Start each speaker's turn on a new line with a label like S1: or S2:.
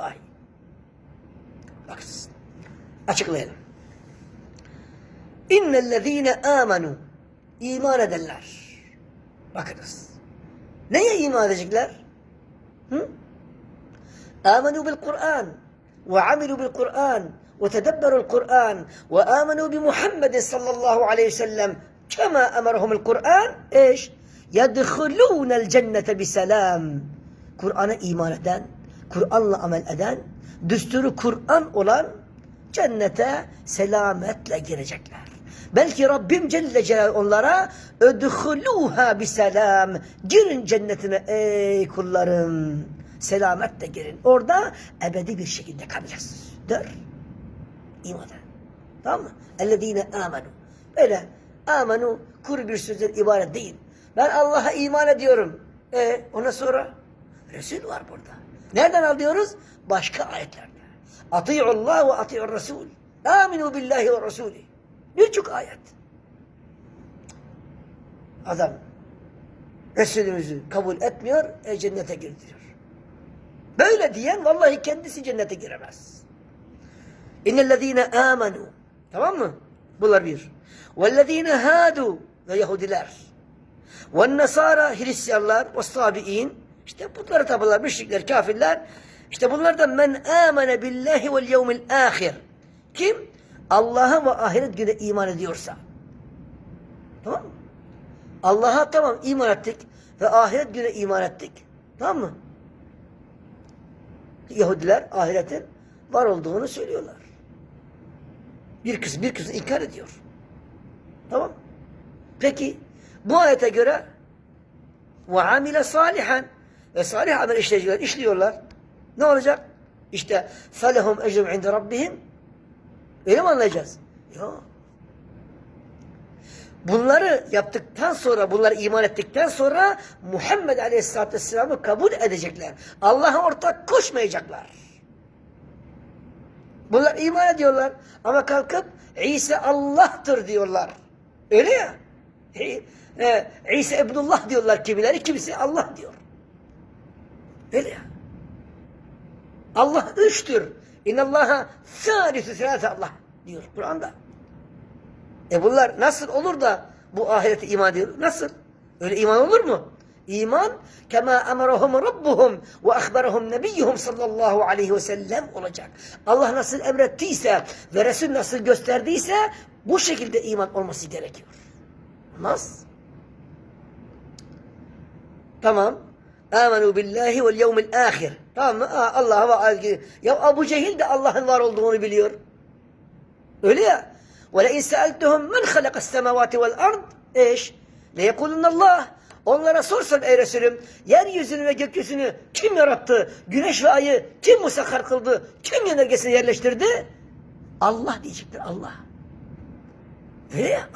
S1: vahiy. Bakınız. Açıklayalım. İnnellezîne âmenû iman edenler. Bakınız. Neye iman edecekler? Hı? آمنوا بالقرآن وعملوا بالقرآن وتدبروا القرآن وآمنوا بمحمد صلى الله عليه وسلم كما أمرهم القرآن إيش يدخلون الجنة بسلام Kur'an'a iman eden, Kur'an'la amel eden, düsturu Kur'an olan cennete selametle girecekler. Belki Rabbim Celle Celaluhu onlara ödhuluha biselam. Girin cennetine ey kullarım. Selametle girin. Orada ebedi bir şekilde kalacaksınız. Der. İman. Tamam mı? Ellezine amenu. Böyle amenu kuru bir sözden ibaret değil. Ben Allah'a iman ediyorum. E ona sonra Resul var burada. Nereden alıyoruz? Başka ayetlerde. Ati'ullah ve ati'ur Resul. Aminu billahi ve Resulü. Birçok ayet. Adam Resulümüzü kabul etmiyor, e, cennete gir diyor. Böyle diyen vallahi kendisi cennete giremez. İnnellezîne âmenû. Tamam mı? Bunlar bir. Vellezîne hâdû ve Yahudiler. Ve Nasara Hristiyanlar ve Sabi'in. İşte bunları tapılar, müşrikler, kafirler. İşte bunlardan men amene billahi vel yevmil ahir. Kim? Allah'a ve ahiret güne iman ediyorsa. Tamam mı? Allah'a tamam iman ettik ve ahiret güne iman ettik. Tamam mı? Yahudiler ahiretin var olduğunu söylüyorlar. Bir kısmı bir kısmı inkar ediyor. Tamam. Peki bu ayete göre ve amile salihan ve salih amel işleyiciler işliyorlar. Ne olacak? İşte felehum ecrum inde rabbihim öyle mi anlayacağız? Yok. Bunları yaptıktan sonra, bunları iman ettikten sonra Muhammed Aleyhisselatü Vesselam'ı kabul edecekler. Allah'a ortak koşmayacaklar. Bunlar iman ediyorlar ama kalkıp İsa Allah'tır diyorlar. Öyle ya. E, İsa İbnullah diyorlar kimileri, kimisi Allah diyor. Öyle ya. Allah üçtür. İnallaha sâlisü sâlâse Allah diyor Kur'an'da. E bunlar nasıl olur da bu ahirete iman ediyor? Nasıl? Öyle iman olur mu? İman kema emarahum rabbuhum ve ahbarahum nebiyyuhum sallallahu aleyhi ve sellem olacak. Allah nasıl emrettiyse ve Resul nasıl gösterdiyse bu şekilde iman olması gerekiyor. Olmaz. Tamam. Amenu billahi vel yevmil ahir. Tamam mı? Allah'a ve. Ya Abu Cehil de Allah'ın var olduğunu biliyor. Öyle ya. Ve le inseltuhum men halakas semavati vel ard. Eş. Le yekulunallah. Onlara sorsan ey Resulüm, yeryüzünü ve gökyüzünü kim yarattı? Güneş ve ayı kim musakar kıldı? Kim yönergesini yerleştirdi? Allah diyecektir Allah. Öyle ya.